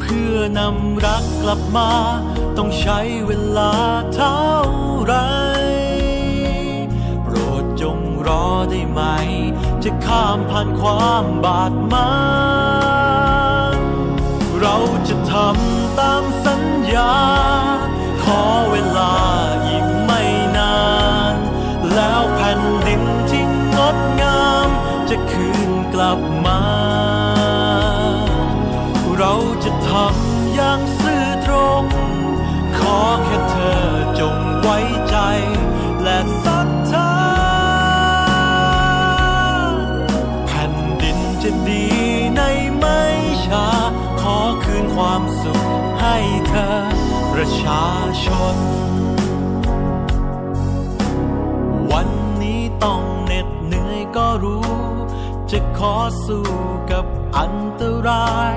เพื่อนำรักกลับมา ต้องใช้เวลาเท่าไร โปรดจงรอได้ไหม จะข้ามผ่านความบาดหมางเราจะทำตามสัญญา ขอเวลาอีกไม่นาน แล้วแผ่นดินที่งดงาม จะคืนกลับมา ทำอย่างซื่อตรง ขอแค่เธอจงไว้ใจ และศรัทธาแผ่นดินจะดีในไม่ช้า ขอคืนความสุขให้เธอ ประชาชน วันนี้ต้องเหน็ดเหนื่อยก็รู้ จะขอสู้กับอันตราย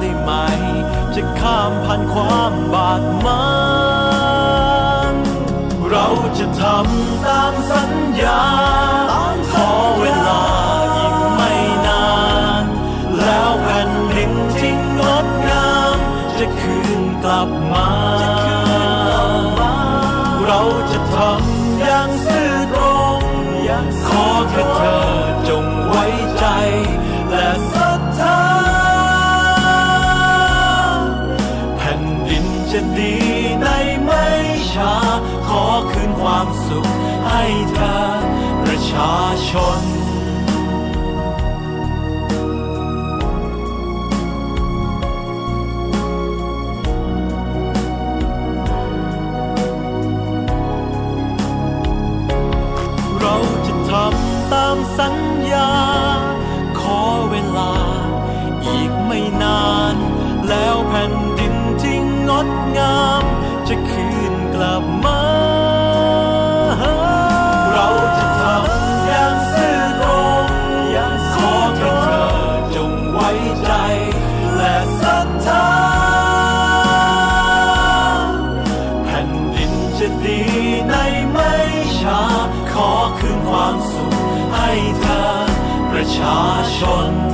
ได้ไหม จะข้ามผ่านความบาดหมางเราจะทำตามสัญญา ให้เธอประชาชน เราจะทำตามสัญญา ขอเวลาอีกไม่นาน แล้วแผ่นดินที่งดงามา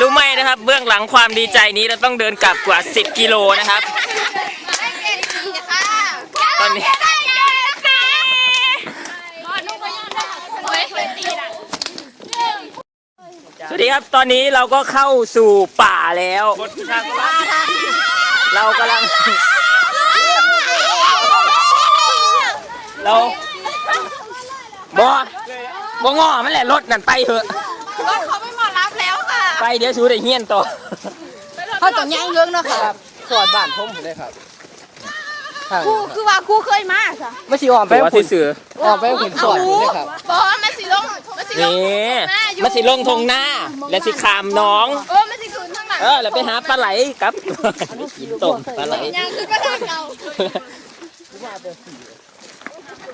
รู้ไหมนะครับ เบื้องหลังความดีใจนี้เราต้องเดินกลับกว่า 10 กิโลนะครับ ตอนนี้สวัสดีครับตอนนี้เราก็เข้าสู่ป่าแล้ว เรากำลัง เราบอบองอมันแหละรถนั่นไปเถอะ รถเขาไม่มารับแล้วค่ะไปเดี๋ยวชูได้เฮียนต่อเขาต้องย่างเรื่องเนาะค่ะสอดบ้านผมผมเลยครับครูคือว่าครูเคยมาค่ะไม่ชีออมไปตัวขุนสื่อออมไปขุนสอดผมเลยครับบอกว่ามันสิลงมันสิลงนี่มาสิลงทงหน้า และสิขามน้อง เออมันสิคืนทั้งหลังเออแล้วไปหาปลาไหลครับกินต้มปลาไหลย่างคือก็ทางเรา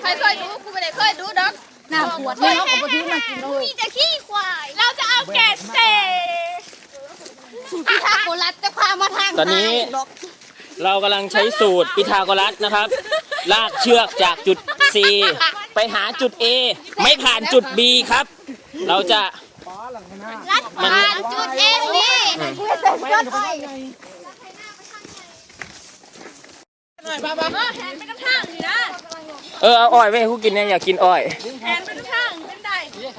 ใครเคยดูครูไม่ได้เคยดูดอกห น้ำขวดนี่เราก็บ่ถือมากินเลยมีขี้ควาย เราจะเอาแกะเศสูตรพิธาโกรัสจะพามาทางตอนนี้เรากำลังใช้สูตรพิทาโกรัสนะครับ ลากเชือกจากจุด C ไปหาจุด A ไม่ผ่านจุด B ครับ เราจะลัดผ่านจุดเอ ซีแทนไปกระทั่งนี่นะเออเอาอ้อยไว้ให้กูกินเนี่ยอยากกินอ้อย แทนไปกระทั่งเป็นได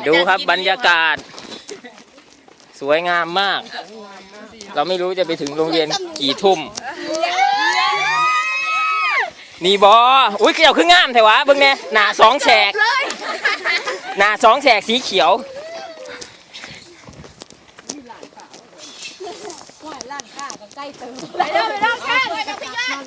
ดูครับบรรยากาศ สวยงามมาก เราไม่รู้จะไปถึงโรงเรียนกี่ทุ่ม นี่บออุ้ยเกี่ยวขึ้นงามแต่วะเบิ่งเนี่ยหนาสองแฉกหนาสองแฉกสีเขียวไปเด้อไปเด้อแค่ไปเด้อพี่ยอด